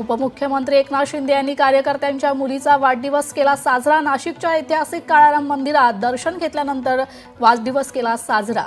उपमुख्यमंत्री एकनाथ शिंदे यांनी कार्यकर्त्यांच्या मुलीचा वाढदिवस केला साजरा. नाशिकच्या ऐतिहासिक काळाराम मंदिरात दर्शन घेतल्यानंतर वाढदिवस केला साजरा.